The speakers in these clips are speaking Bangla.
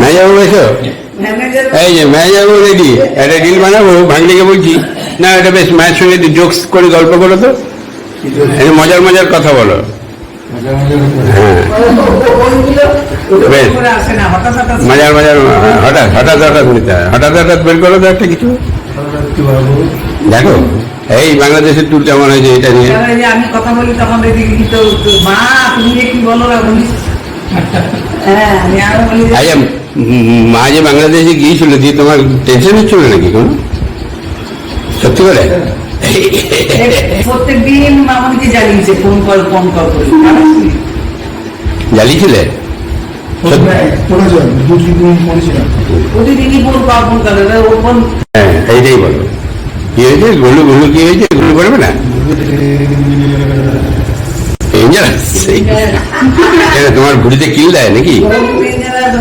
ম্যানেজারবাবু এসো ম্যানেজার এই যে ম্যানেজারবাবু রেডি একটা রিল বানাবো ভাগ্নিকে বলছি না এটা বেশ মায়ের সঙ্গে জোকস করে গল্প করো তো। মজার মজার কথা বলো। হ্যাঁ। মজার মজার হঠাৎ হঠাৎ হঠাৎ নিতে হয় হঠাৎ হঠাৎ বের করো তো একটা কিছু। দেখো এই বাংলাদেশের ট্যুর কেমন হয়েছে এটা নিয়ে? আমি কথা বলি তখন মা তুমি কি বলো হ্যাঁ আচ্ছা মা যে বাংলাদেশে গিয়েছিল দিয়ে তোমার টেনশন হচ্ছিল নাকি কোনো? সত্যি করে প্রত্যেক দিন মামনিকে জ্বালিয়েছে ফোন কল ফোন কল করে। জ্বালিয়েছিলে? হ্যাঁ এইটাই বলো। কি হয়েছে? গুলু গুলু কি হয়েছে? গুলু করবে না? কেন, তোমার ঘুড়িতে কিল দেয় নাকি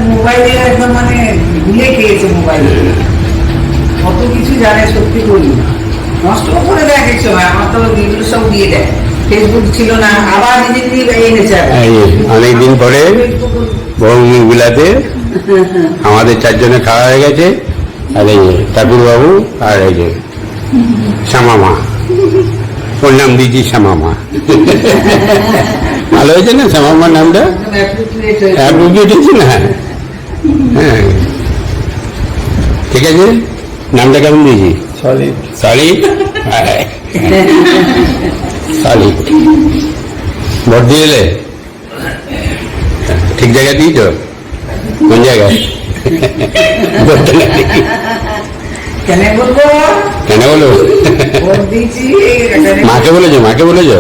মোবাইলে একদম মানে ভুলে খেয়েছে মোবাইলে কত কিছু জানে সত্যি করি নষ্ট করে দেয় এক সময় আমার তো এগুলো সব দিয়ে দেয় ফেসবুক ছিল না আবার নিজে নিজে এনেছে আর কি। এই যে, অনেকদিন পরে বিলাতে আমাদের চারজনে খাওয়া হয়ে গেছে। আর এই যে ঠাকুর বাবু আর এই যে শ্যামামা ওর নাম দিয়েছি শ্যামামা। ভালো হয়েছে না শ্যামামার নামটা? হ্যাঁ উঠেছি না? হ্যাঁ। ঠিক আছে? নামটা কেমন দিয়েছি সলিড। সলিড? সলিড। ভোট দিয়ে এলে? ঠিক জায়গায় দিয়েছ? কোন জায়গায়। কেন বলব? কেন বলো ভোট দিয়েছি এখানে- মাকে বলেছ মাকে বলেছ?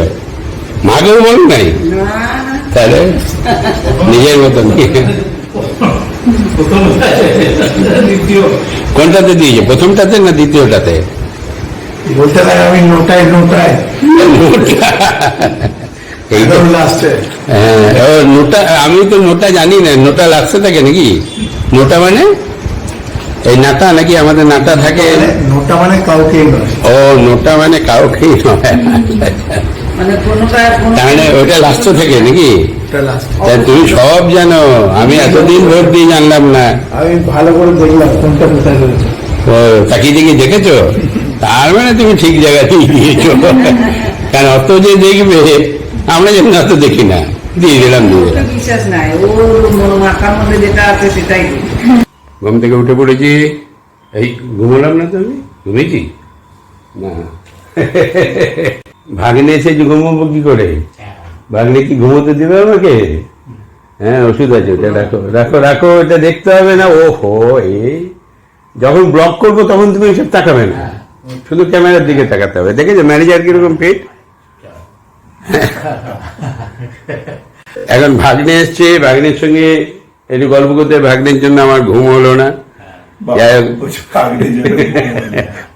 মাকেও বলো নাই? তাহলে নিজের মতন। কোনটাতে দিয়েছ? প্রথমটাতে না দ্বিতীয়টাতে? বলতে লাগে আমি নোটায় নোটায়। লাস্টে হ্যাঁ, নোটা আমি তো নোটা জানি না নোটা লাগছে থাকে নাকি? নোটা মানে? এই নাটা নাকি আমাদের নাটা থাকে? নোটা মানে কাউকেই নয়। ও নোটা মানে কাউকেই নয়। মানে তার মানে ওটা লাস্ট থেকে নাকি? ওটা তুমি সব জানো আমি এতদিন ভোট দিয়ে জানলাম না। আমি ভালো করে দেখলাম কোনটা কোথায় ও তাকিয়ে দেখে দেখেছ? তার মানে তুমি ঠিক জায়গাতেই দিয়েছ কারণ অত যে দেখবে আমরা যেন অত দেখি না। দিয়ে দিলাম দিয়ে বিশ্বাস নাই ওর মন- মাথার মধ্যে যেটা আছে সেটাই ঘুম থেকে উঠে পড়েছি। এই, ঘুমলাম না তো আমি ঘুমিয়েছি না। ভাগ্নে এসে ঘুমাবো কি করে? ভাগ্নে কি ঘুমোতে দেবে আমাকে? হ্যাঁ ওষুধ আছে, ওটা রাখো রাখো রাখো এটা দেখতে হবে না। ও হো এই। যখন ব্লক করব তখন তুমি এসব তাকাবে না। শুধু ক্যামেরার দিকে তাকাতে হবে। দেখেছ ম্যানেজার কীরকম ফিট এখন ভাগ্নে এসছে, ভাগ্নের সঙ্গে একটু গল্প করতে ভাগ্নের জন্য আমার ঘুম হলো না। যাই হোক,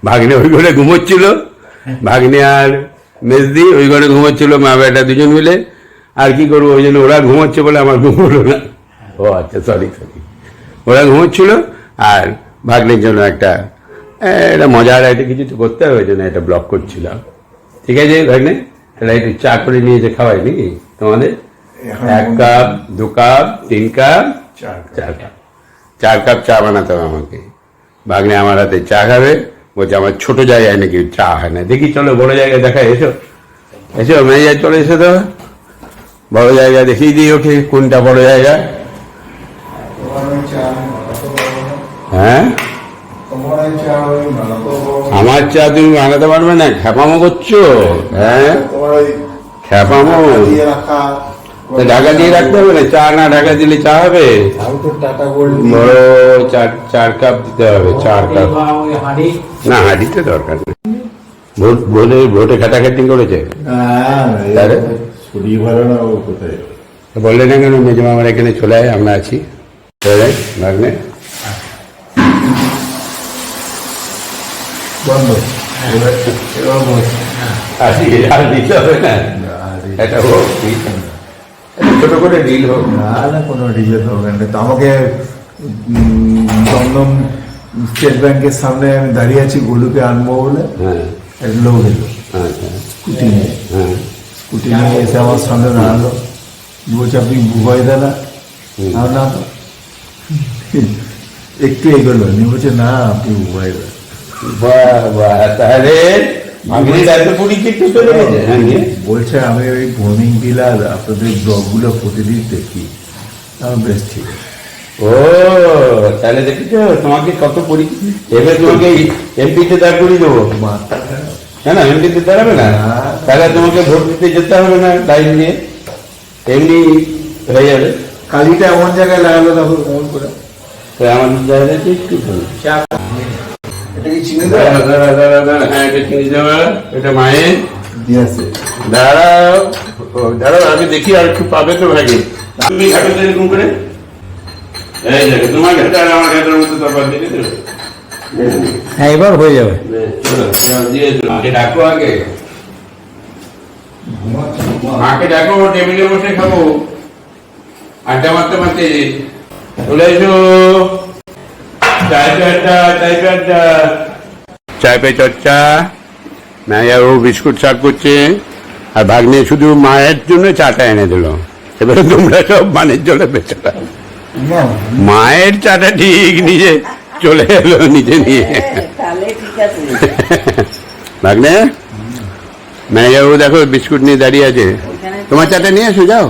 ভাগ্নে ওই ঘরে ঘুমোচ্ছিল। ভাগ্নে আর মেজদি ওই ঘরে ঘুমোচ্ছিল মা বেটা দুজন মিলে। আর কি করব ওই জন্য ওরা ঘুমোচ্ছে বলে আমার ঘুম হলো না। ও আচ্ছা সরি সরি ওরা ঘুমোচ্ছিল আর ভাগ্নের জন্য একটা এ, একটা মজার একটা কিছু তো করতে হবে ওই জন্য এটা ব্লক করছিলাম। ঠিক আছে ভাগ্নে? তাহলে একটু চা করে নিয়ে যে খাওয়াই নাকি তোমাদের? এক কাপ দু কাপ তিন কাপ চার কাপ। চা বানাতে হবে আমাকে। ভাগ্নে আমার হাতে চা খাবে, বলছে, আমার ছোট জায়গায় নাকি চা হয় না। দেখি, চলো, বড় জায়গায় দেখা, এসো। এসো ম্যানেজার চলে এসো তো। বড় জায়গা দেখিয়ে দিই ওকে, কোনটা বড় জায়গা? হ্যাঁ? আমার চা তুমি বানাতে পারবে না, খ্যাপামো করছ? হ্যাঁ? খ্যাপামো। ঢাকা দিয়ে রাখতে হবে না? চা না ঢাকা দিলে চা হবে? বড় চার চার কাপ দিতে হবে চার কাপ। না হাঁড়িতে দরকার নেই। ভোট ভোটে ভোটে খাটাখাটি করেছে? বললে না কেন মেজমা আমার এখানে চলে আয় আমরা আছি। চলে ভাগ্নে। আসি আর দিতে হবে না? এটা হোক ছোট করে ডিল হোক। না না কোনো রিজেক্ট হবে না তো আমাকে দমদম স্টেট ব্যাংকের সামনে আমি দাঁড়িয়ে আছি গোলুকে আনব বলে। হ্যাঁ। এক লোক এলো। আচ্ছা স্কুটি নিয়ে। হ্যাঁ। স্কুটি নিয়ে এসে আমার সামনে দাঁড়াল। বলছে আপনি বুবাই দাদা? আর না তো একটু এগোলো। নিয়ে বলছে না আপনি মোবাইল বাহ বাহ তাহলে হ্যাঁ বলছে আমি ওই আপনাদের ব্লগগুলো প্রতিদিন দেখি। বেশ ঠিক আছে। ও তাহলে দেখেছ তোমাকে কত পরিচিত এবার তোমাকে এমপিতে দাঁড় করিয়ে দেবো। হ্যাঁ না এমপিতে দাঁড়াবে না। তাহলে তোমাকে ভোট দিতে যেতে হবে না টাইম নিয়ে। এমনি হয়ে যাবে। কালিটা এমন জায়গায় লাগালো তখন করে? তো আমাদের জায়গাটা একটু এটা দাঁড়া। হ্যাঁ, মায়ের দাঁড়াও। দাঁড়াও আগে দেখি আর একটু পাবে তো ভাগে। তুমি এরকম করে। এই দেখো তোমার ঘাটা আর আমার ঘাটার মতো তফাৎ দেখে তো হ্যাঁ এবার হয়ে যাবে। মাকে ডাকো আগে। মাকে ডাকো টেবিলে বসে খাব। আড্ডা মারতে মারতে। চলে এসো। চায় পে চর্চা, মায়া ও বিস্কুট সার্ভ করছে, আর ভাগ্নে শুধু মায়ের জন্য চাটা এনে দিল। এবারে তোমরা সব মানের জলে বেঁচে থাকো। মায়ের চাটা ঠিক নিজে চলে এলো নিজে নিয়ে। ভাগ্নে ম্যানেজার ও দেখো বিস্কুট নিয়ে দাঁড়িয়ে আছে। তোমার চাটা নিয়ে এসো, যাও।